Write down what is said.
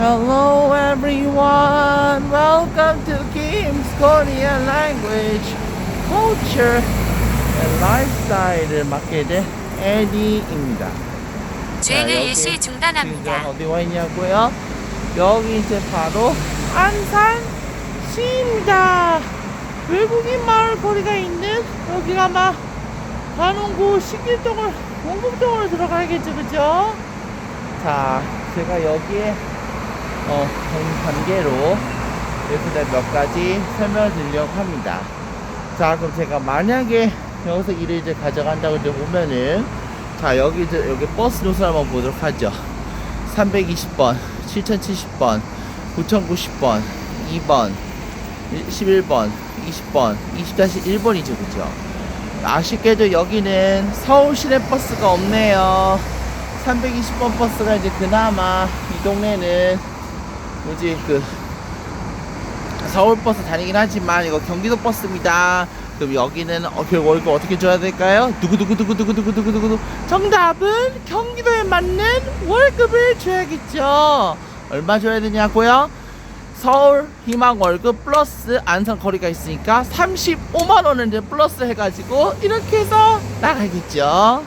Hello everyone. Welcome to Kim's Korean Language, Culture and Lifestyle을 맡게 된 에디입니다. 지금 중단합니다. 어디 와 있냐고요? 여기 이제 바로 안산시입니다. 외국인 마을 거리가 있는 여기가 막 단원구 신길동을 원곡동으로 들어가야겠죠, 그죠? 자, 제가 여기에 어, 본 관계로 여기서 몇 가지 설명을 드리려고 합니다. 자, 그럼 제가 만약에 여기서 일을 이제 가져간다고 이제 보면은 자, 여기 이제 여기 버스 노선 한번 보도록 하죠. 320번, 7070번, 9090번, 2번, 11번, 20번, 20-1번이죠, 그죠? 아쉽게도 여기는 서울 시내 버스가 없네요. 320번 버스가 이제 그나마 이 동네는 뭐지 그 서울 버스 다니긴 하지만 이거 경기도 버스입니다. 그럼 여기는 어, 그 월급 어떻게 줘야 될까요? 두구두구두구두구두구두구두구 정답은 경기도에 맞는 월급을 줘야겠죠. 얼마 줘야 되냐고요? 서울 희망 월급 플러스 안산 거리가 있으니까 35만 원을 이제 플러스 해가지고 이렇게 해서 나가겠죠.